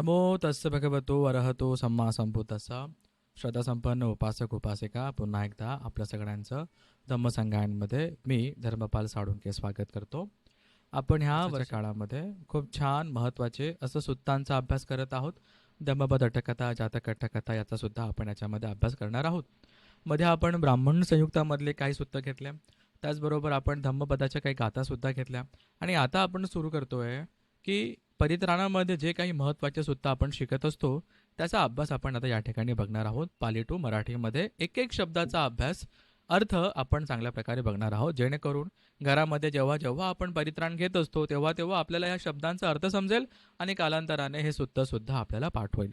नमो तस्य भगवतो अरहतो सम्मा संभूतसा श्रद्धासंपन्न उपासक उपासिका पुन्हा एकदा आपल्या सगळ्यांचं धम्मसंगायनमध्ये मी धर्मपाल साळुंके स्वागत करतो. आपण ह्या वर्षकाळामध्ये खूप छान महत्त्वाचे असं सुत्तांचा अभ्यास करत आहोत. धम्मपद अटकथा जातक अटकथा याचा सुद्धा आपण याच्यामध्ये अभ्यास करणार आहोत. मध्ये आपण ब्राह्मण संयुक्तामधले काही सुत्त घेतले. त्याचबरोबर आपण धम्मपदाच्या काही गाथासुद्धा घेतल्या. आणि आता आपण सुरू करतोय की परित्राणामध्ये जे काही महत्त्वाचे सुद्धा आपण शिकत असतो त्याचा अभ्यास आपण आता या ठिकाणी बघणार आहोत. पाली टू मराठीमध्ये एक एक शब्दाचा अभ्यास अर्थ आपण चांगल्या प्रकारे बघणार आहोत. जेणेकरून घरामध्ये जेव्हा जेव्हा आपण परित्राण घेत असतो तेव्हा तेव्हा आपल्याला या शब्दांचा अर्थ समजेल आणि कालांतराने हे सुत्त सुद्धा आपल्याला पाठ होईल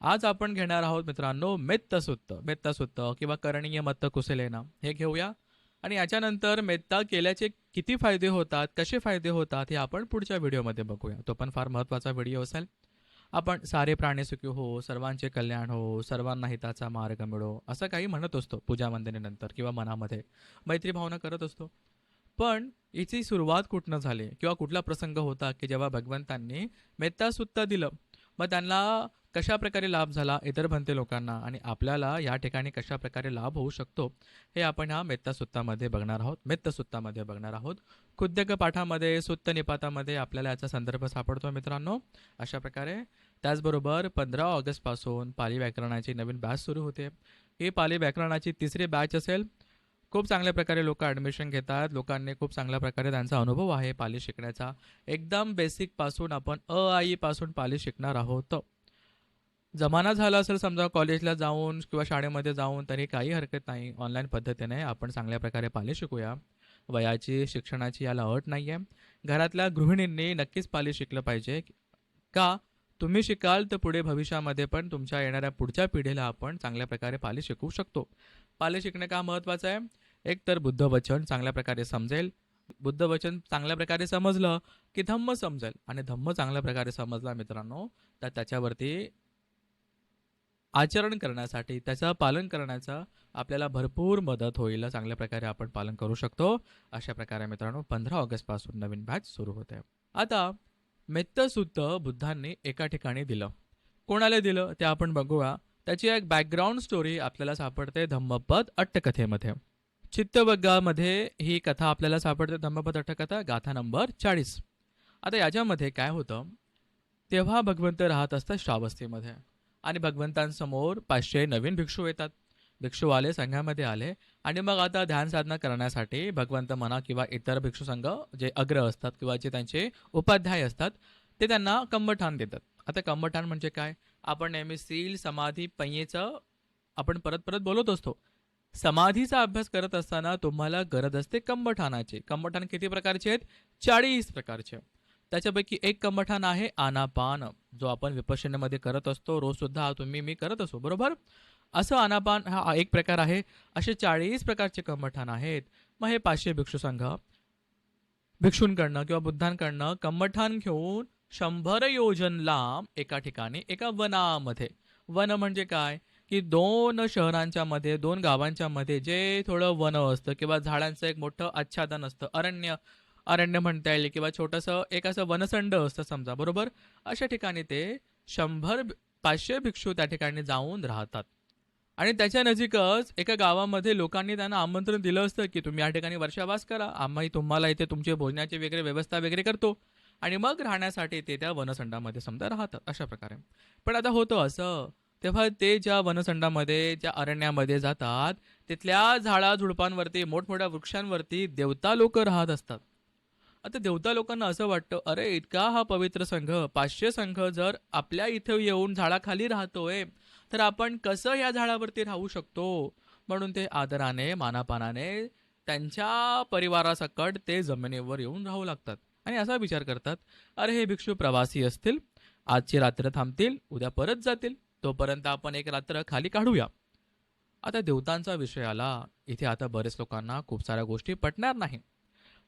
आज आपण घेणार आहोत मित्रांनो मेत्तसुत्त मेत्तसुत्त किंवा करणीय मत्त कुशलेना. हे घेऊया. आणि याच्यानंतर मेत्ता केल्याचे किती फायदे होतात कसे फायदे होतात हे आपण पुढच्या व्हिडिओमध्ये बघूया. तो पण फार महत्त्वाचा व्हिडिओ असेल. आपण सारे प्राणी सुखी हो सर्वांचे कल्याण हो सर्वांना हिताचा मार्ग मिळो असं काही म्हणत असतो पूजा वंदनेनंतर किंवा मनामध्ये. मैत्री भावना करत असतो. पण याची सुरुवात कुठनं झाली? किंवा कुठला प्रसंग होता की जेव्हा भगवंतांनी मेत्ता सुत्ता दिलं? मग त्यांना कशा प्रकारे लाभ झाला इतर भंते लोकांना आणि आपल्याला या ठिकाणी कशा प्रकारे लाभ होऊ शकतो हे आपण ह्या मेत्तासुत्तामध्ये बघणार आहोत. मेत्तसुत्तामध्ये बघणार आहोत. खुद्यक पाठामध्ये सुत्त निपातामध्ये आपल्याला याचा संदर्भ सापडतो मित्रांनो. अशा प्रकारे त्याचबरोबर पंधरा ऑगस्टपासून पाली व्याकरणाची नवीन बॅच सुरू होते. ही पाली व्याकरणाची तिसरी बॅच असेल खूप चांगल्या प्रकारे लोक ॲडमिशन घेतात. लोकांनी खूप चांगल्या प्रकारे त्यांचा अनुभव आहे पाली शिकण्याचा. एकदम बेसिकपासून आपण अ आईपासून पाली शिकणार आहोत. जमाना झाला असेल समजा कॉलेजला जाऊन किंवा शाळेमध्ये जाऊन तरी काही हरकत नाही. ऑनलाईन पद्धतीने आपण चांगल्या प्रकारे पाली शिकूया. वयाची शिक्षणाची याला अट नाही आहे घरातल्या गृहिणींनी नक्कीच पाली शिकलं पाहिजे. का? तुम्ही शिकाल तर पुढे भविष्यामध्ये पण तुमच्या येणाऱ्या पुढच्या पिढीला आपण चांगल्या प्रकारे पाली शिकवू शकतो. पाली शिकणे का महत्त्वाचं आहे? एक तर बुद्धवचन चांगल्या प्रकारे समजेल. बुद्धवचन चांगल्या प्रकारे समजलं की धम्म समजेल. आणि धम्म चांगल्या प्रकारे समजला मित्रांनो तर त्याच्यावरती आचरण करण्यासाठी त्याचं पालन करण्याचा आपल्याला भरपूर मदत होईल. चांगल्या प्रकारे आपण पालन करू शकतो. अशा प्रकारे मित्रांनो पंधरा ऑगस्टपासून नवीन बॅच सुरू होते. आता मेत्तसूत्त बुद्धांनी एका ठिकाणी दिलं. कोणाला दिलं? ते आपण बघूया. त्याची एक बॅकग्राऊंड स्टोरी आपल्याला सापडते धम्मपद अट्टकथेमध्ये. चित्तवग्गामध्ये ही कथा आपल्याला सापडते. धम्मपद कथा गाथा नंबर चाळीस. आता याच्यामध्ये काय होतं? तेव्हा भगवंत राहत असतात श्रावस्तीमध्ये. आणि भगवंतांसमोर पाचशे नवीन भिक्षू येतात. भिक्षू आले संघामध्ये आले. आणि मग आता ध्यान साधना करण्यासाठी भगवंत म्हणा किंवा इतर भिक्षू संघ जे अग्र असतात किंवा जे त्यांचे उपाध्याय असतात ते त्यांना कंबठान देतात. आता कंबठान म्हणजे काय? आपण नेहमी सील समाधी पैयेचं आपण परत परत बोलत असतो. समाधीचा अभ्यास करत असताना तुम्हाला गरज असते कंबठानाची कंबठान किती प्रकारचे आहेत? चाळीस प्रकारचे. त्याच्यापैकी एक कंबठान आहे आनापान. जो आपण विपश्यनेमध्ये करत असतो रोज सुद्धा तुम्ही मी करत असो बरोबर? असं आनापान हा एक प्रकार आहे. असे चाळीस प्रकारचे कंबठान आहेत. मग हे पाचशे भिक्षू संघ भिक्षूंकडनं किंवा बुद्धांकडनं कंबठान घेऊन शंभर योजन लांब एका ठिकाणी एका वनामध्ये. वन म्हणजे काय? की दोन शहरांच्या मध्ये दोन गावांच्या मध्ये जे थोडं वन असतं किंवा झाडांचं एक मोठं आच्छादन असतं अरण्य अरण्य म्हणता येईल किंवा छोटंसं एक असं वनसंड असतं समजा बरोबर? अशा ठिकाणी ते शंभर पाचशे भिक्षू त्या ठिकाणी जाऊन राहतात. आणि त्याच्या नजीकच एका गावामध्ये लोकांनी त्यांना आमंत्रण दिलं असतं की तुम्ही या ठिकाणी वर्षावास करा आम्ही तुम्हाला इथे तुमचे भोजनाची वगैरे व्यवस्था वगैरे करतो. आणि मग राहण्यासाठी ते त्या वनसंडामध्ये समजा राहतात अशा प्रकारे. पण आता होतं असं तेव्हा ते ज्या वनसंडामध्ये ज्या अरण्यामध्ये जातात तिथल्या झाडा झुडपांवरती मोठमोठ्या वृक्षांवरती देवता लोक राहत असतात. आता देवता लोकांना असं वाटतं अरे इतका हा पवित्र संघ पाचशे संघ जर आपल्या इथं येऊन झाडाखाली राहतोय तर आपण कसं या झाडावरती राहू शकतो? म्हणून ते आदराने मानापानाने त्यांच्या परिवारासकट ते जमिनीवर येऊन राहू लागतात. आणि असा विचार करतात अरे हे भिक्षू प्रवासी असतील आजची रात्र थांबतील उद्या परत जातील तोपर्यंत आपण एक रात्र खाली काढूया. आता देवतांचा विषय आला. इथे आता बरेच लोकांना खूप साऱ्या गोष्टी पटणार नाही.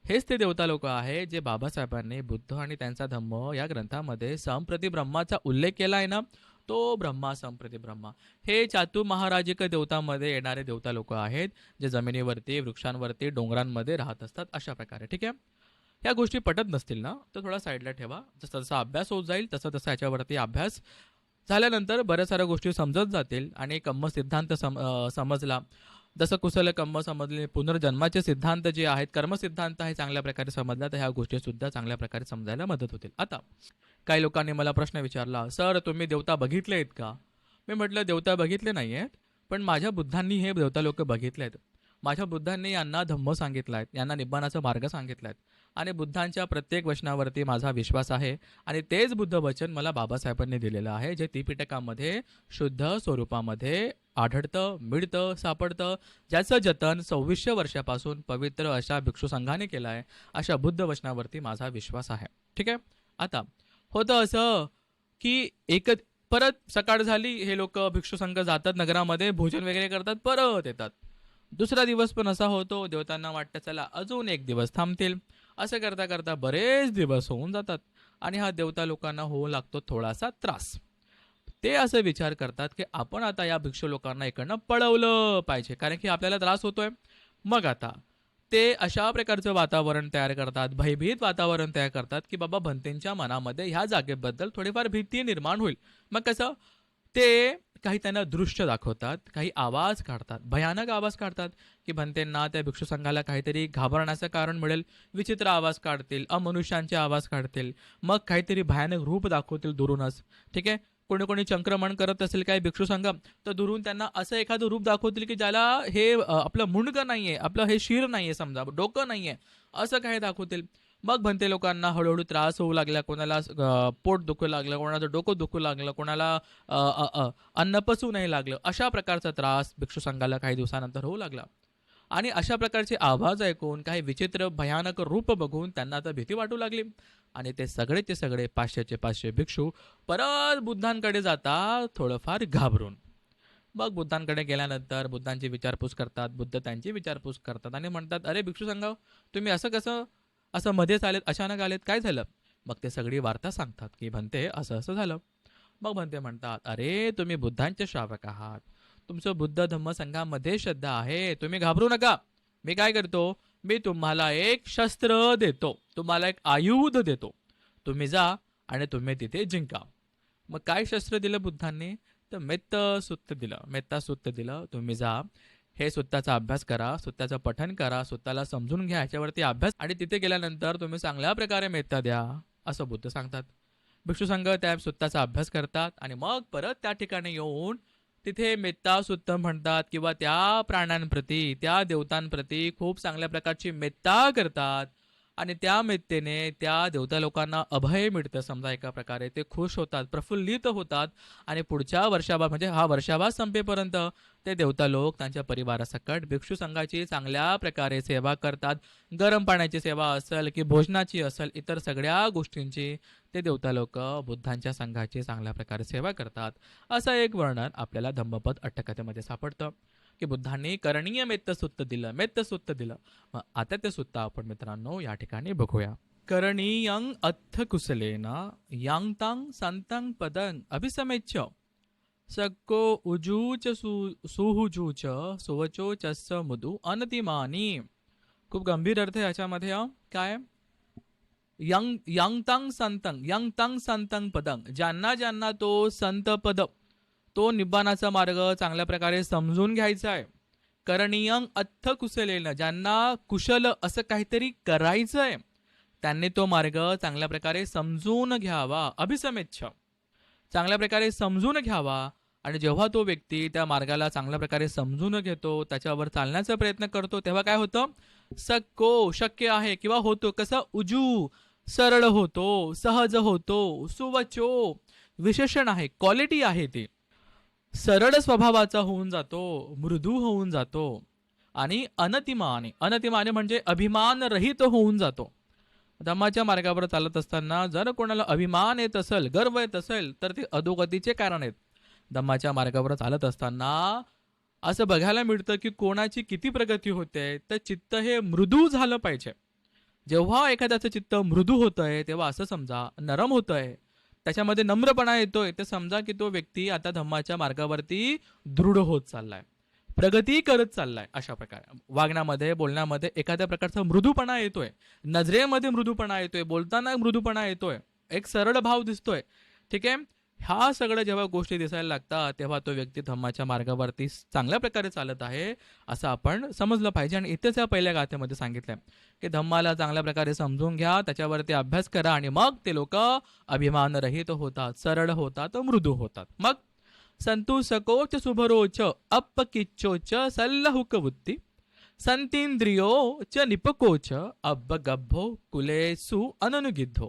हेच ते देवता लोक आहे जे बाबासाहेबांनी बुद्ध आणि त्यांचा धम्म या ग्रंथामध्ये संप्रती ब्रह्माचा उल्लेख केला आहे ना? तो ब्रह्मा संप्रती ब्रह्मा. हे चातू महाराजिक देवतामध्ये येणारे देवता लोक आहेत जे जमिनीवरती वृक्षांवरती डोंगरांमध्ये राहत असतात अशा प्रकारे ठीक आहे? ह्या गोष्टी पटत नसतील ना? तर थोडा साईडला ठेवा. जसा जसा अभ्यास होत जाईल तसं तसा याच्यावरती अभ्यास झाल्यानंतर बऱ्याच साऱ्या गोष्टी समजत जातील आणि कम्म सिद्धांत सम समजला. जसं कुशल कम्म समजले पुनर्जन्माचे सिद्धांत जे आहेत कर्मसिद्धांत आहे चांगल्या प्रकारे समजला तर ह्या गोष्टीसुद्धा चांगल्या प्रकारे समजायला मदत होतील. आता काही लोकांनी मला प्रश्न विचारला सर तुम्ही देवता बघितले आहेत का? मी म्हटलं देवता बघितले नाही आहेत पण माझ्या बुद्धांनी हे देवता लोक बघितले आहेत माझ्या बुद्धांनी यांना धम्म सांगितला आहे यांना निब्बाणाचा मार्ग सांगितला आहे आणि बुद्धांच्या प्रत्येक वचनावरती माझा विश्वास आहे. आणि तेच बुद्ध वचन मला बाबासाहेबांनी दिलेलं आहे जे त्रिपिटकामध्ये शुद्ध स्वरूपामध्ये आढळतं मिळतं सापडतं. ज्याचं जतन सव्वीसशे वर्षापासून पवित्र अशा भिक्षू संघाने केलं आहे अशा बुद्ध वचनावरती माझा विश्वास आहे. ठीक आहे? आता होतं असं की एक परत सकाळ झाली हे लोक भिक्षू संघ जातात नगरामध्ये भोजन वगैरे करतात परत येतात. दुसरा दिवस पण असा होतो देवतांना वाटतं चला अजून एक दिवस थांबतील. असं करता करता बरेच दिवस होऊन जातात आणि हा देवता लोकांना होऊ लागतो थोडासा त्रास. ते असं विचार करतात की आपण आता या भिक्षू लोकांना इकडनं पळवलं पाहिजे कारण की आपल्याला त्रास होतोय. मग आता ते अशा प्रकारचं वातावरण तयार करतात भयभीत वातावरण तयार करतात की बाबा भंतेंच्या मनामध्ये ह्या जागेबद्दल थोडीफार भीती निर्माण होईल. मग कसं? ते काही त्यांना दृश्य दाखवतात काही आवाज काढतात भयानक आवाज काढतात की भंतेंना त्या भिक्षू संघाला काहीतरी घाबरण्याचं कारण मिळेल विचित्र आवाज काढतील अमनुष्यांचे आवाज काढतील मग काहीतरी भयानक रूप दाखवतील दुरूनच. ठीक आहे? कोणी कोणी चंक्रमण करत असेल काही भिक्षू संघ तर दुरून त्यांना असं एखादं रूप दाखवतील की ज्याला हे आपलं मुंडकं नाही आहे आपलं हे शिर नाही आहे समजा डोकं नाही आहे असं काही दाखवतील. मग भंते लोकांना हळूहळू त्रास होऊ लागला कोणाला पोट दुखू लागलं कोणाचं डोकं दुखू लागलं कोणाला अन्न पचू नाही लागलं अशा प्रकारचा त्रास भिक्षू संघाला काही दिवसानंतर होऊ लागला. आणि अशा प्रकारचे आवाज ऐकून काही विचित्र भयानक रूप बघून त्यांना आता भीती वाटू लागली. आणि ते सगळेचे सगळे पाचशेचे पाचशे भिक्षू परत बुद्धांकडे जातात थोडंफार घाबरून. मग बुद्धांकडे गेल्यानंतर बुद्धांची विचारपूस करतात बुद्ध त्यांची विचारपूस करतात आणि म्हणतात अरे भिक्षू संघ तुम्ही असं कसं असं मध्येच आलेत अचानक आलेत काय झालं? मग ते सगळी वार्ता सांगतात की म्हणते असं असं झालं. मग म्हणते म्हणतात अरे तुम्ही बुद्धांचे श्रावक आहात. तुमचं बुद्ध धम्म संघामध्ये श्रद्धा आहे. तुम्ही घाबरू नका. मी काय करतो? मी तुम्हाला एक शस्त्र देतो. तुम्हाला एक आयुध देतो. तुम्ही जा आणि तुम्ही तिथे जिंका मग काय शस्त्र दिलं बुद्धांनी? तर मेत्त सुत्त दिलं. मेत्ता सुत्त दिलं तुम्ही जा हे स्वतःचा अभ्यास करा स्वतःचं पठन करा स्वतःला समजून घ्या ह्याच्यावरती अभ्यास आणि तिथे गेल्यानंतर तुम्ही चांगल्या प्रकारे मेत्ता द्या असं बुद्ध सांगतात. भिक्षू संघ त्या स्वतःचा अभ्यास करतात आणि मग परत त्या ठिकाणी येऊन तिथे मेत्ता सुत्त म्हणतात किंवा त्या प्राण्यांप्रती त्या देवतांप्रती खूप चांगल्या प्रकारची मेत्ता करतात. आणि त्या मित्तेने त्या देवता लोकांना अभय मिळतं समजा एका प्रकारे. ते खुश होतात प्रफुल्लित होतात आणि पुढच्या वर्षाभा म्हणजे हा वर्षाभा संपेपर्यंत ते देवता लोक त्यांच्या परिवारासकट भिक्षू संघाची चांगल्या प्रकारे सेवा करतात. गरम पाण्याची सेवा असेल की भोजनाची असेल इतर सगळ्या गोष्टींची ते देवता लोक बुद्धांच्या संघाची चांगल्या प्रकारे सेवा करतात. असं एक वर्णन आपल्याला धम्मपद अट्टकथेमध्ये सापडतं. की बुद्धांनी करणीय मेत्त सुत्त दिलं मेत्त सुत्त दिलं. मग आता ते सुत्त आपण मित्रांनो या ठिकाणी बघूया. करणीयं अथ कुशलेन यांतांग संतांग पदं अभिसमेच्छ सक्को उजूच सु सुहुजूच सुवचो चस्स मुदू अनतिमानी. खूप गंभीर अर्थ आहे याच्यामध्ये काय? यंग यंगतांग संतंग यंगतांग संतंग पदंग ज्यांना ज्यांना तो संत पद तो निब्बाणाचा मार्ग चांगल्या प्रकारे समजून घ्यायचा आहे. करणीयं अथ कुशलेनं ज्यांना कुशल असं काहीतरी करायचं आहे त्यांनी तो मार्ग चांगल्या प्रकारे समजून घ्यावा अभिसमेच्छ. चांगल्या प्रकारे समजून घ्यावा आणि जेव्हा तो व्यक्ती त्या मार्गाला चांगल्या प्रकारे समजून घेतो त्याच्यावर चालण्याचा प्रयत्न करतो तेव्हा काय होतं? सक्को शक्य आहे किंवा होतो कसं? उजू सरळ होतो सहज होतो सुवचो विशेषण आहे क्वालिटी आहे ती. सरळ स्वभावाचा होऊन जातो मृदू होऊन जातो आणि अनतिमाने अनतिमाने म्हणजे अभिमान रहित होऊन जातो. धम्माच्या मार्गावर चालत असताना जर कोणाला अभिमान येत असेल गर्व येत असेल तर ते अधोगतीचे कारण आहेत. धम्माच्या मार्गावर चालत असताना असं बघायला मिळतं की कोणाची किती प्रगती होते तर चित्त हे मृदू झालं पाहिजे. जेव्हा एखाद्याचं चित्त मृदू होतंय तेव्हा असं समजा नरम होतंय त्याच्यामध्ये नम्रपणा येतोय. तर समजा की तो व्यक्ती आता धम्माच्या मार्गावरती दृढ होत चाललाय. प्रगती करत चाललाय अशा प्रकारे. वागण्यामध्ये बोलण्यामध्ये एखाद्या प्रकारचा मृदूपणा येतोय. नजरेमध्ये मृदूपणा येतोय. बोलताना मृदूपणा येतोय. एक सरळ भाव दिसतोय. ठीक आहे? ह्या सगळ्या जेव्हा गोष्टी दिसायला लागतात तेव्हा तो व्यक्ती धम्माच्या मार्गावरती चांगल्या प्रकारे चालत आहे असं आपण समजलं पाहिजे. आणि इथेच या पहिल्या गाथेमध्ये सांगितलंय की धम्माला चांगल्या प्रकारे समजून घ्या त्याच्यावरती अभ्यास करा आणि मग ते लोक अभिमानरहित होतात सरळ होतात मृदू होतात. मग संतुसकोच सुभरोच अपकिच्चोच सल्लहुकवृत्ती संतींद्रियो च निपकोच अब्बगब्भो कुलेसु अननुगिद्धो.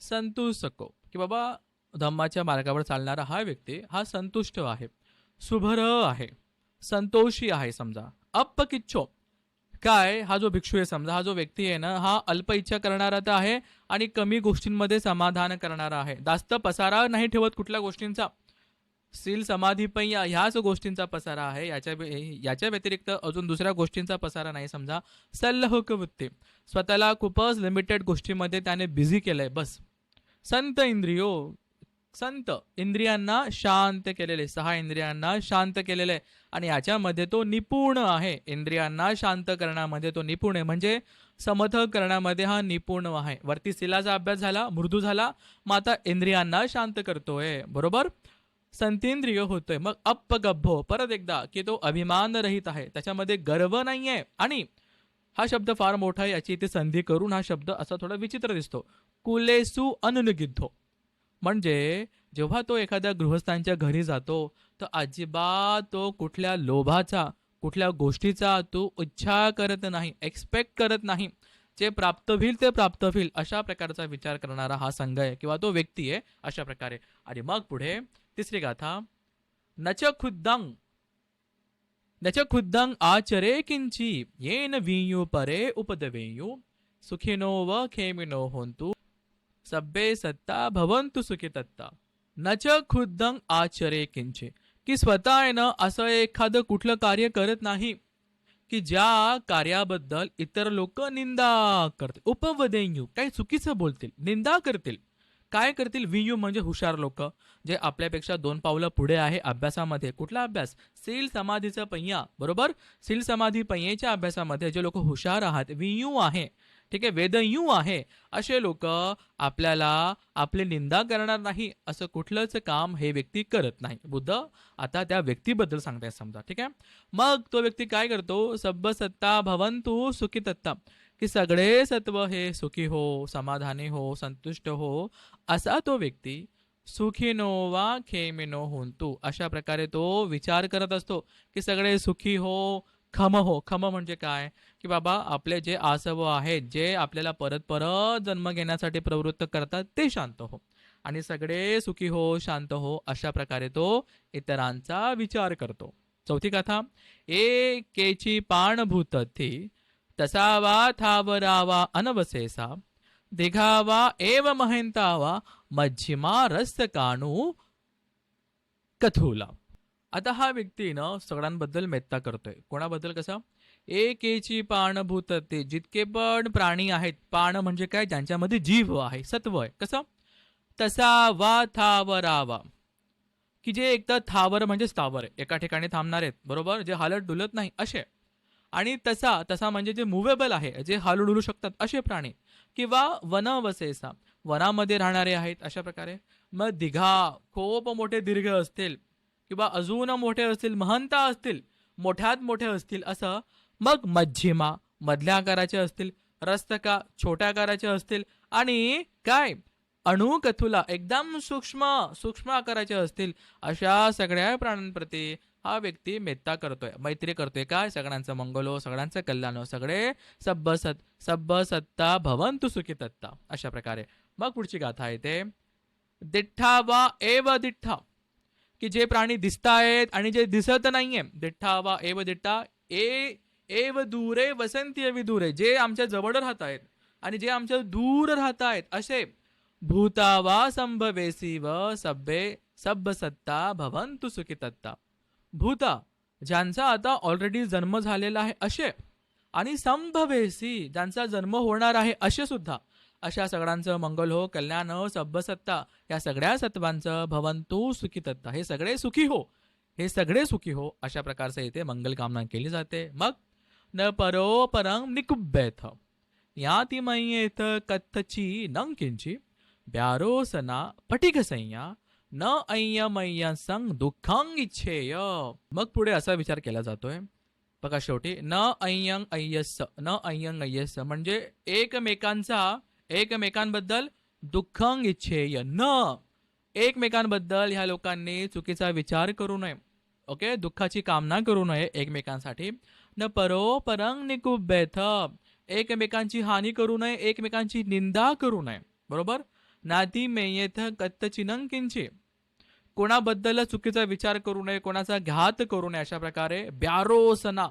संतुसको की बाबा धम्माच्या मार्गावर चालणारा हा व्यक्ती हा संतुष्ट आहे. सुभर आहे. संतोषी आहे समजा. अपकिच्छो काय? हा जो भिक्षू आहे समजा हा जो व्यक्ती आहे ना हा अल्प इच्छा करणारा तर आहे आणि कमी गोष्टींमध्ये समाधान करणारा आहे. जास्त पसारा नाही ठेवत कुठल्या गोष्टींचा. सील समाधी पण या ह्याच गोष्टींचा पसारा आहे. याच्या याच्या व्यतिरिक्त अजून दुसऱ्या गोष्टींचा पसारा नाही समजा. सल्लहुक वृत्ती स्वतःला खूपच लिमिटेड गोष्टीमध्ये त्याने बिझी केलंय. बस. संत इंद्रियो. संत इंद्रियांना शांत केलेले सहा इंद्रियांना शांत केलेले आणि याच्यामध्ये तो निपुण आहे. इंद्रियांना शांत करण्यामध्ये तो निपुण आहे. म्हणजे समथ करण्यामध्ये हा निपुण आहे. वरती सिलाचा अभ्यास झाला मृदू झाला मग आता इंद्रियांना शांत करतोय. बरोबर? संतेंद्रिय होतोय. मग अपगभ्भो परत एकदा की तो अभिमान रहित आहे. त्याच्यामध्ये गर्व नाहीये. आणि हा शब्द फार मोठा आहे याची इथे संधी करून हा शब्द असा थोडा विचित्र दिसतो. कुलेसु अनुनिगिद्धो. म्हणजे जेव्हा तो एखाद्या गृहस्थांच्या घरी जातो तर अजिबात तो कुठल्या लोभाचा कुठल्या गोष्टीचा तो इच्छा करत नाही एक्सपेक्ट करत नाही. जे प्राप्त होईल ते प्राप्त होईल अशा प्रकारचा विचार करणारा हा संघ आहे किंवा तो व्यक्ती आहे अशा प्रकारे. आणि मग पुढे तिसरी गाथा. नच खुद्दंग नच खुद्दंग आचरे किंची येन वियू परे उपदवेयू. सुखिनो व खेमिनो होंतु सब्बे सत्ता भवंतु सुखी तत्ता नच खुद्दंग आचरे किंचे की स्वतः ना असं एखादं कुठलं कार्य करत नाही। की ज्या कार्याबद्दल इतर लोक निंदा करतील। उपवदेयू काही चुकीचं बोलतील निंदा करतील। काय करतील? वियू म्हणजे हुशार लोक जे आपल्यापेक्षा दोन पावलं पुढे आहे अभ्यासामध्ये। कुठला अभ्यास? सील समाधीचा पहिया बरोबर? सील समाधी पहियेच्या अभ्यासामध्ये जे लोक हुशार आहात वियू आहे। ठीक आहे? वेदयू आहे. असे लोक आपल्याला आपली निंदा करणार नाही. असं कुठलंच काम हे व्यक्ती करत नाही. बुद्ध आता त्या व्यक्तीबद्दल सांगताय समजा. ठीक आहे? मग तो व्यक्ती काय करतो? सब्ब सत्ता भवंतु सुखी तत्ता. की सगळे सत्व हे सुखी हो समाधानी हो संतुष्ट हो असा तो व्यक्ती सुखीनो वा खेमिनो होंतु. अशा प्रकारे तो विचार करत असतो की सगळे सुखी हो खम हो. खम म्हणजे काय? की बाबा आपले जे आसव आहेत जे आपल्याला परत परत जन्म घेण्यासाठी प्रवृत्त करतात ते शांत हो. आणि सगळे सुखी हो शांत हो अशा प्रकारे तो इतरांचा विचार करतो. चौथी कथा. ए केची पाणभूत थी तसावा थावरावा अनवसेसा दिघावा एव महेंतावा. मध्यमा रस्त काणू कथुला. आता हा व्यक्ती ना सगळ्यांबद्दल मेत्ता करतोय. कोणाबद्दल कसं? एकेची पाणभूत ते जितके पण प्राणी आहेत पाण म्हणजे काय? ज्यांच्यामध्ये जीव आहे सत्व आहे. कसं? तसा वा थावरावा. की जे एकदा थावर म्हणजे स्थावर आहे. एका ठिकाणी थांबणार आहेत बरोबर? जे हालत डुलत नाही असे आणि तसा तसा म्हणजे जे मुवेबल आहे जे हालू डुलू शकतात असे प्राणी. किंवा वनवसेसा वनामध्ये राहणारे आहेत अशा प्रकारे. मग दिघा खूप मोठे दीर्घ असतील. किंवा अजून मोठे असतील महंता असतील मोठ्यात मोठे असतील असं मग मध्यमा मधल्या आकाराचे असतील रस्तका छोट्या आकाराचे असतील आणि काय? अणुकथुला एकदम सूक्ष्म सूक्ष्म आकाराचे असतील अशा सगळ्या प्राण्यांप्रती हा व्यक्ती मेत्ता करतोय मैत्री करतोय. काय? सगळ्यांचं मंगलो सगळ्यांचं कल्याण हो सगळे सब्ब सत सब्ब सत्ता भवंतु सुखी तत्ता अशा प्रकारे. मग पुढची गाथा येते. दिठ्ठा वा एव दिठ्ठा. की जे प्राणी दिसतायत आणि जे दिसत नाहीये. दिठ्ठा वा एव दिठ्ठा ए एव दूरे वसंती एवी दूरे जे आमच्या जवळ राहत आहेत आणि जे आमच्या दूर राहत आहेत असे भूता वा संभवेसी व सभ्ये सब्ब सत्ता भवंतु सुखितत्ता भूता ज्यांचा आता ऑलरेडी जन्म झालेला आहे असे आणि संभवेसी ज्यांचा जन्म होणार आहे असे सुद्धा. अशा सगळ्यांचं मंगल हो कल्याण हो सब्ब या सगळ्या सत्वांचं भवंतु सुखी तत्ता. हे सगळे सुखी हो. हे सगळे सुखी हो अशा प्रकारचं इथे मंगल कामना केली जाते. मग न परो परं निकुब्यथ याती मयेथ कथची न किंची ब्यारोसना पटिक संया न अय्यमय्य संग दुःखांग इच्छेय. मग पुढे असा विचार केला जातोय. बघा शेवटी न अय्यंग अय्यस न अय्यंग अय्यस म्हणजे एकमेकांचा एकमेकांबद्दल दुःखं इच्छेय न एकमेकांबद्दल ह्या लोकांनी चुकीचा विचार करू नये. ओके? दुःखाची कामना करू नये एकमेकांसाठी. न परोपरंग परंग निकुब्यथ एकमेकांची हानी करू नये एकमेकांची निंदा करू नये. बरोबर? नाती मेयेथ कत्तचिनंग किंची कोणाबद्दल चुकीचा विचार करू नये कोणाचा घात करू नये अशा प्रकारे ब्यारोसना.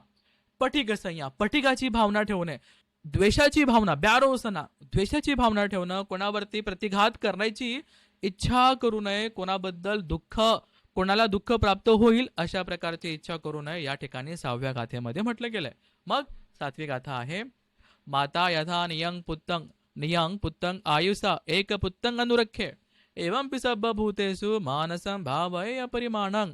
पटिक संया भावना ठेवू नये. द्वेषाची भावना ब्यारोसना द्वेषाची भावना ठेवणं कोणावरती प्रतिघात करण्याची इच्छा करू नये कोणाबद्दल दुःख कोणाला दुःख प्राप्त होईल अशा प्रकारची इच्छा करू नये या ठिकाणी सहाव्या गाथेमध्ये म्हटलं गेलंय. मग सातवी गाथा आहे माता यथा नियंग पुत्तंग नियंग पुत्तंग आयुषा एक पुत्तंग अनुरखे एवं पिसभूतेसु भूतेषु मानसं भावय अपरिमाणं.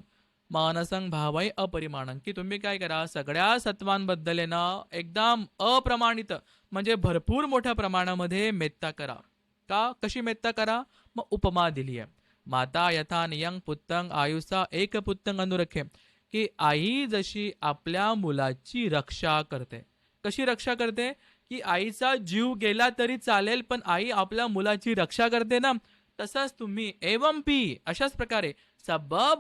मानसंग भावय अपरिमाणं. की तुम्ही काय करा सगळ्या सत्वांबद्दल ना एकदम अप्रमाणित म्हणजे भरपूर मोठ्या प्रमाणामध्ये मेत्ता करा. का? कशी मेत्ता करा? मग उपमा दिली आहे. माता यथा नियंग पुत्तंग आयुषा एक पुत्तंग अनुरखे. की आई जशी आपल्या मुलाची रक्षा करते. कशी रक्षा करते? की आईचा जीव गेला तरी चालेल पण आई आपल्या मुलाची रक्षा करते ना. तसंच तुम्ही एवम पी अशाच प्रकारे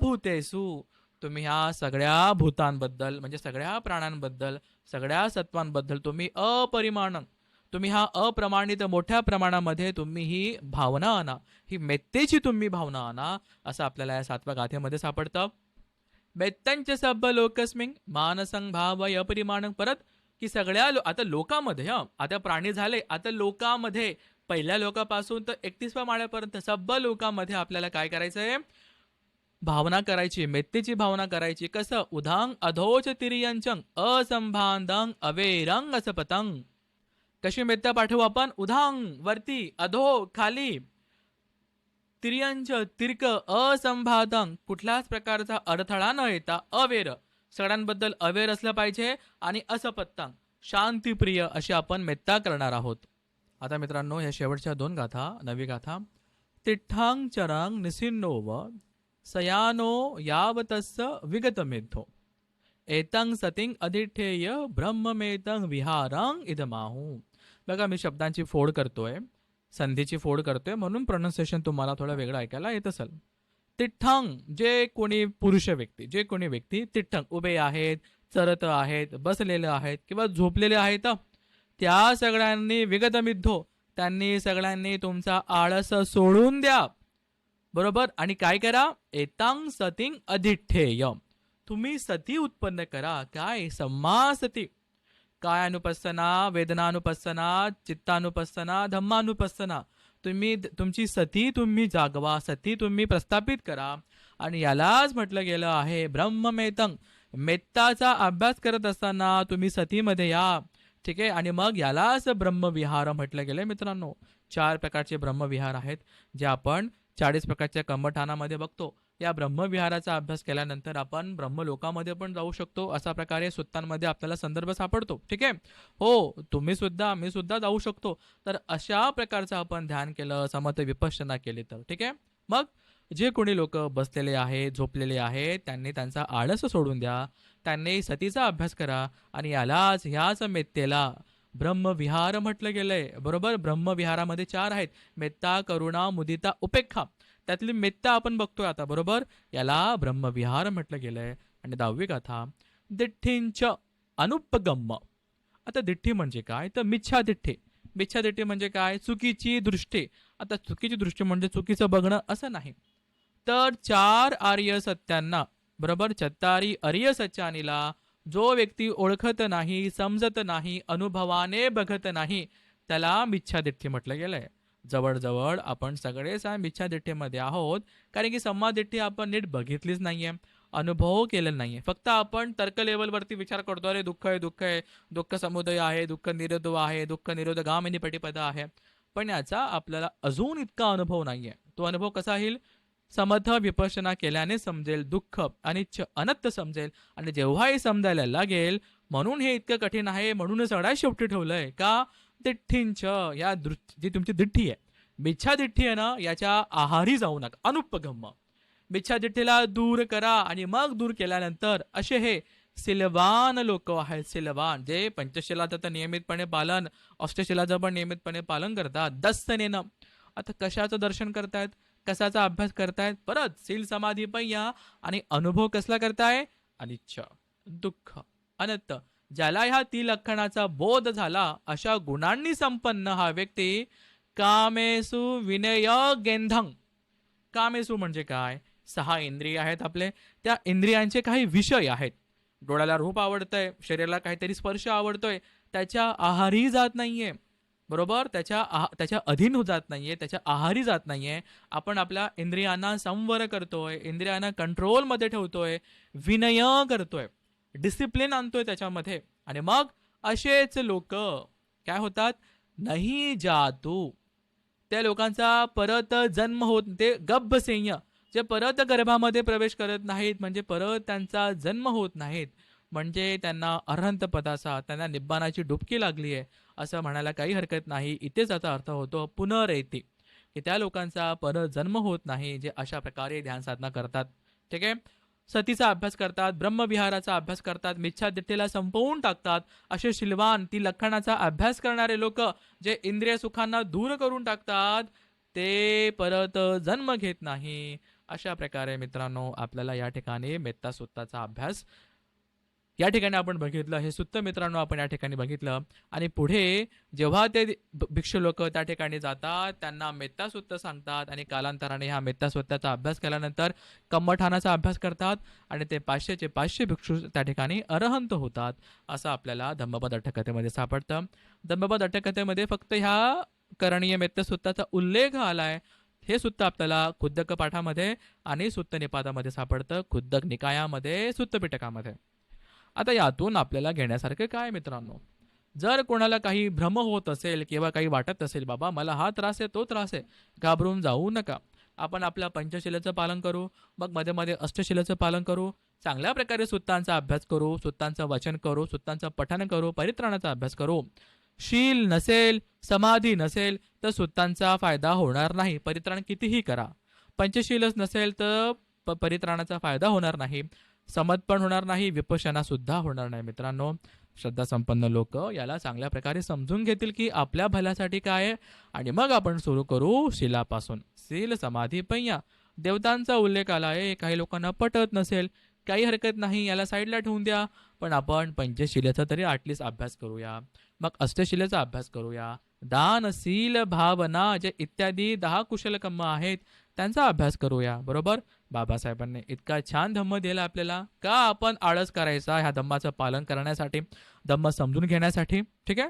भूतेसु तुम्ही ह्या सगळ्या भूतांबद्दल म्हणजे सगळ्या प्राण्यांबद्दल सगळ्या सत्वांबद्दल तुम्ही अपरिमाण तुम्ही हा अप्रमाणित मोठ्या प्रमाणामध्ये तुम्ही ही भावना आणा ही मेत्तेची तुम्ही भावना आणा असं आपल्याला या सातव्या गाथेमध्ये सापडतं. मेत्तांचे सब लोकस्मिंग मानसंग भाव अपरिमाण परत की सगळ्या लो आता लोकामध्ये हा आता प्राणी झाले आता लोकामध्ये पहिल्या लोकापासून तर एकतीसव्या माळ्यापर्यंत सब लोकांमध्ये आपल्याला काय करायचं आहे भावना करायची मेत्तेची भावना करायची. कसं? उधांग अधोच तिरियंचंग असंभांदंग अवेरंग असपतंग. कशी मेत्ता पाठवू आपण? उधांग वरती अधो खाली. तिर्यंच तिर्क असंभादंग. कुठल्याच प्रकारचा अडथळा न येता अवेर. सगळ्यांबद्दल अवेर असलं पाहिजे आणि असपत्तांग शांतीप्रिय अशी आपण मेत्ता करणार आहोत. आता मित्रांनो या शेवटच्या दोन गाथा नवी गाथा. तिठ्ठांग चरांग निसिन्नोव सयानो यावतस्स विगतमेद्धो। एतंग सतिंग अधिठेय ब्रह्ममेतंग विहारंग इदमाहू। बघा मी शब्दांची फोड करतोय संधीची फोड करतोय म्हणून प्रोनाऊन्सिएशन तुम्हाला थोडं वेगळं ऐकायला येत असेल. तिठ्ठंग जे कोणी पुरुष व्यक्ती जे कोणी व्यक्ती तिठ्ठंग उभे आहेत चरत आहेत बसलेले आहेत किंवा झोपलेले आहेत त्या सगळ्यांनी विगतमिद्धो. त्यांनी सगळ्यांनी तुमचा आळस सोडून द्या. बरोबर? आणि काय करा? एतांग सतिंग अधिठेय तुम्ही सती उत्पन्न करा. काय? सम्मा सती. काय अनुपस्थना वेदनानुपस्थना चित्तानुपस्थना धम्मानुपस्थना तुम्ही तुमची सती तुम्ही जागवा. सती तुम्ही प्रस्थापित करा. आणि यालाच म्हटलं गेलं आहे ब्रह्ममेतंग. मेत्ताचा अभ्यास करत असताना तुम्ही सतीमध्ये या. ठीक आहे? आणि मग यालाच ब्रह्मविहार म्हटलं गेलं मित्रांनो. चार प्रकारचे ब्रह्मविहार आहेत जे आपण चाळीस प्रकारच्या कंबठानामध्ये बघतो. या ब्रह्मविहाराचा अभ्यास केल्यानंतर आपण ब्रह्मलोकामध्ये पण जाऊ शकतो अशा प्रकारे सुत्तांमध्ये आपल्याला संदर्भ सापडतो. ठीक आहे? हो तुम्ही सुद्धा मी सुद्धा जाऊ शकतो. तर अशा प्रकारचं आपण ध्यान केलं समत विपश्चना केली तर. ठीक आहे? मग जे कोणी लोक बसलेले आहेत झोपलेले आहेत त्यांनी त्यांचा आळस सोडून द्या. त्यांनी सतीचा अभ्यास करा आणि यालाच ह्याच मेत्तेला ब्रह्मविहार म्हटलं गेलंय. बरोबर? ब्रह्मविहारामध्ये चार आहेत. मेत्ता करुणा मुदिता उपेक्षा. त्यातली मेत्ता आपण बघतोय आता बरोबर? याला ब्रह्मविहार म्हटलं गेलंय. आणि दहावी कथा दिठ्ठींच अनुपगम्म आता दिठ्ठी म्हणजे काय? तर मिच्छा दिठ्ठी. मिच्छा दिठ्ठी म्हणजे काय? चुकीची दृष्टी. आता चुकीची दृष्टी म्हणजे चुकीचं बघणं असं नाही. तर चार आर्य सत्यांना बरोबर? चत्तारी आर्य सच्चानीला जो व्यक्ती ओळखत नाही समजत नाही अनुभवाने बघत नाही त्याला मिच्छादिठ्ठी म्हटलं गेलंय. जवळजवळ आपण सगळेच साम मिच्छादिठ्ठीमध्ये आहोत कारण की संवादिठ्ठी आपण नीट बघितलीच नाहीये अनुभव केलेला नाहीये. फक्त आपण तर्क लेवलवरती विचार करतो अरे दुःख आहे दुःख आहे दुःख समुदय आहे दुःख निरोधव आहे दुःख निरोध गामिनी आहे. पण याचा आपल्याला अजून इतका अनुभव नाहीये. तो अनुभव कसा येईल? समथ विपशना केल्याने समजेल दुःख अनिच्छ अनत्त समजेल. आणि जेव्हाही समजायला लागेल म्हणून हे इतकं कठीण आहे म्हणून सगळ्यात शेवटी ठेवलंय का? दिठ्ठींच या दृ जी तुमची दिठ्ठी आहे. मिच्छा दिठ्ठी आहे ना याच्या आहारी जाऊ नका. अनुपगम्य. मिच्छा दिठ्ठीला दूर करा आणि मग दूर केल्यानंतर असे हे सिलवान लोक आहेत सिलवान जे पंचशिलाचं तर नियमितपणे पालन अष्टशिलाचं पण नियमितपणे पालन करतात दस्तनेनं. आता कशाचं दर्शन करतायत? कशाचा अभ्यास करतायत? परत सील समाधी पण या. आणि अनुभव कसला करताय? अनिच्छ दुःख अनंत. ज्याला ह्या ती लक्षणाचा बोध झाला अशा गुणांनी संपन्न हा व्यक्ती कामेसु विनय गेंधंग. कामेसु म्हणजे काय? सहा इंद्रिय आहेत आपले. त्या इंद्रियांचे काही विषय आहेत. डोळ्याला रूप आवडतंय शरीराला काहीतरी स्पर्श आवडतोय. त्याच्या आहारही जात नाहीये. बरोबर? त्याच्या आहा त्याच्या अधीन हो जात नाहीये त्याच्या आहारी जात नाहीये. आपण आपल्या इंद्रियांना संवर करतोय इंद्रियांना कंट्रोलमध्ये ठेवतोय विनय करतोय डिसिप्लिन आणतोय त्याच्यामध्ये. आणि मग असेच लोक काय होतात? नाही जातू त्या लोकांचा परत जन्म होत ते गब्बसेय जे परत गर्भामध्ये प्रवेश करत नाहीत म्हणजे परत त्यांचा जन्म होत नाहीत. म्हणजे त्यांना अरहंत पदाचा त्यांना निब्बानाची डुबकी लागली आहे असं म्हणायला काही हरकत नाही. इथेच याचा अर्थ होतो पुनरेती. की त्या लोकांचा परत जन्म होत नाही जे अशा प्रकारे ध्यान साधना करतात. ठीक आहे? सतीचा अभ्यास करतात ब्रह्मविहाराचा अभ्यास करतात मिच्छा संपवून टाकतात. असे शिलवान ती लखणाचा अभ्यास करणारे लोक जे इंद्रिय सुखांना दूर करून टाकतात ते परत जन्म घेत नाही. अशा प्रकारे मित्रांनो आपल्याला या ठिकाणी मेत्ता सुत्ताचा अभ्यास या ठिकाणी आपण बघितलं हे सुत्त मित्रांनो आपण या ठिकाणी बघितलं. आणि पुढे जेव्हा ते भ- भिक्षू लोक त्या ठिकाणी जातात त्यांना मेत्ता सुत्त सांगतात आणि कालांतराने ह्या मेत्तासुत्ताचा अभ्यास केल्यानंतर कम्मठानाचा अभ्यास करतात आणि ते पाचशेचे पाचशे भिक्षू त्या ठिकाणी अरहंत होतात असं आपल्याला धम्मपद अट्टकथेमध्ये सापडतं. धम्मपद अट्टकथेमध्ये फक्त ह्या करणीय मेत्त सुत्ताचा उल्लेख आलाय हे सुत्त आपल्याला खुद्दक पाठामध्ये आणि सुत्त निपातामध्ये सापडतं खुद्दक निकायामध्ये सुत्तपिटकामध्ये आता यातून आपल्याला घेण्यासारखं काय मित्रांनो? जर कोणाला काही भ्रम होत असेल किंवा काही वाटत असेल बाबा मला हा त्रास आहे तो त्रास आहे घाबरून जाऊ नका. आपण आपल्या पंचशिलेचं पालन करू मग मध्ये मध्ये अष्टशिलेचं पालन करू चांगल्या प्रकारे सुत्तांचा अभ्यास करू सुत्तांचं वचन करू सुत्तांचं पठण करू परित्राणाचा अभ्यास करू. शील नसेल समाधी नसेल तर सुत्तांचा फायदा होणार नाही परित्राण कितीही करा. पंचशीलच नसेल तर प परित्राणाचा फायदा होणार नाही. समत पण होणार नाही विपशना सुद्धा होणार नाही मित्रांनो. श्रद्धा संपन्न लोक याला चांगल्या प्रकारे समजून घेतील की आपल्या भल्यासाठी काय आहे. आणि मग आपण सुरू करू शिलापासून. शिल समाधी पैया देवतांचा उल्लेख आला आहे काही लोकांना पटत नसेल काही हरकत नाही याला साईडला ठेवून द्या. पण आपण पंचशिलेचा तरी आटलीच अभ्यास करूया. मग अष्टशिलेचा अभ्यास करूया. दानशील भावना जे इत्यादी दहा कुशलकर्म आहेत त्यांचा अभ्यास करूया. बरोबर? बाबासाहेबांनी इतका छान धम्म दिला आपल्याला. का आपण आळस करायचा ह्या धम्माचं पालन करण्यासाठी धम्म समजून घेण्यासाठी? ठीक आहे?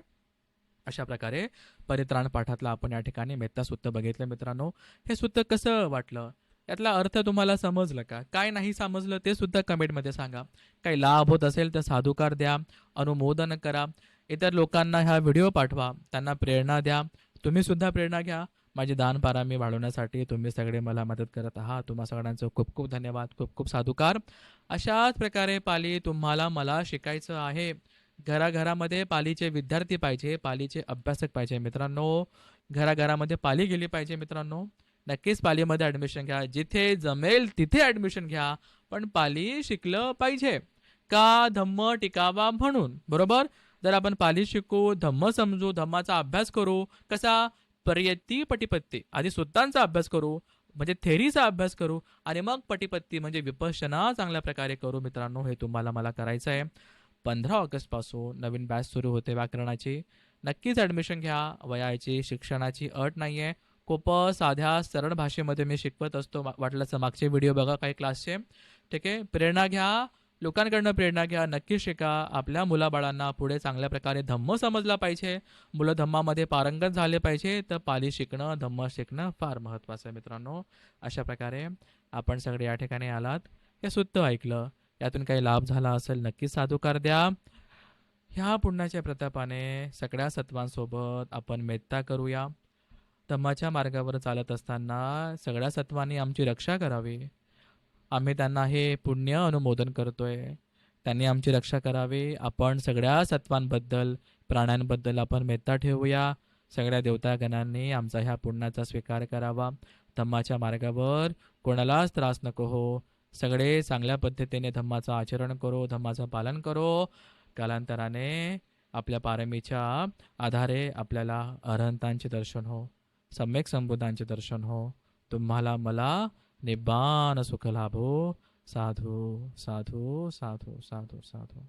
अशा प्रकारे परित्राण पाठातला आपण या ठिकाणी मेत्ता सुत्त बघितलं मित्रांनो. हे सुत्त कसं वाटलं? यातला अर्थ तुम्हाला समजलं का? काय नाही समजलं ते सुद्धा कमेंटमध्ये सांगा. काही लाभ होत असेल तर साधुकार द्या अनुमोदन करा. इतर लोकांना ह्या व्हिडिओ पाठवा. त्यांना प्रेरणा द्या. तुम्ही सुद्धा प्रेरणा घ्या. माझी दान पारामी वाढवण्यासाठी तुम्ही सगळे मला मदत करत आहात. तुम्हा सगळ्यांचं खूप खूप धन्यवाद. खूप खूप साधुकार अशाच प्रकारे पाली तुम्हाला मला शिकायचं आहे. घराघरामध्ये पालीचे विद्यार्थी पाहिजे पालीचे अभ्यासक पाहिजे मित्रांनो. घराघरामध्ये पाली गेली पाहिजे मित्रांनो. नक्कीच पालीमध्ये ॲडमिशन घ्या. जिथे जमेल तिथे ॲडमिशन घ्या. पण पाली शिकलं पाहिजे. का धम्म टिकावा म्हणून? बरोबर? जर आपण पाली शिकू धम्म समजू धम्माचा अभ्यास करू कसा? पर्यत्ती पटिपत्ती. आधी सुत्तांचा अभ्यास करू म्हणजे थेरीचा अभ्यास करू आणि मग पटिपत्ती म्हणजे विपशना चांगल्या प्रकारे करू. मित्रांनो हे तुम्हाला मला करायचं आहे. पंधरा ऑगस्टपासून नवीन बॅच सुरू होते व्याकरणाची. नक्कीच ॲडमिशन घ्या. वयाची शिक्षणाची अट नाही आहे खूप साध्या सरळ भाषेमध्ये मी शिकवत असतो. वाटलं वाटल्याचं मागचे व्हिडिओ बघा काही क्लासचे ठीक आहे? प्रेरणा घ्या. लोकांकडनं प्रेरणा घ्या नक्की शिका. आपल्या मुलाबाळांना पुढे चांगल्या प्रकारे धम्म समजला पाहिजे. मुलं धम्मामध्ये पारंगत झाले पाहिजे तर पाली शिकणं धम्म शिकणं फार महत्त्वाचं आहे मित्रांनो. अशा प्रकारे आपण सगळे या ठिकाणी आलात. हे सुद्ध ऐकलं यातून काही लाभ झाला असेल नक्कीच साधूकार द्या. ह्या पुण्याच्या प्रतापाने सगळ्या सत्वांसोबत आपण मेत्ता करूया. धम्माच्या मार्गावर चालत असताना सगळ्या सत्वांनी आमची रक्षा करावी. आम्ही त्यांना हे पुण्य अनुमोदन करतोय. त्यांनी आमची रक्षा करावी. आपण सगळ्या सत्वांबद्दल प्राण्यांबद्दल आपण मेत्ता ठेवूया. सगळ्या देवतागणांनी आमचा ह्या पुण्याचा स्वीकार करावा. धम्माच्या मार्गावर कोणालाच त्रास नको हो. सगळे चांगल्या पद्धतीने धम्माचं आचरण करो धम्माचं पालन करो. कालांतराने आपल्या पारमीच्या आधारे आपल्याला अरहंतांचे दर्शन हो. सम्यक संबोधांचे दर्शन हो. तुम्हाला मला නිබ්බාන සුඛලාභෝ සාධු සාධු සාධු සාධු සාධු.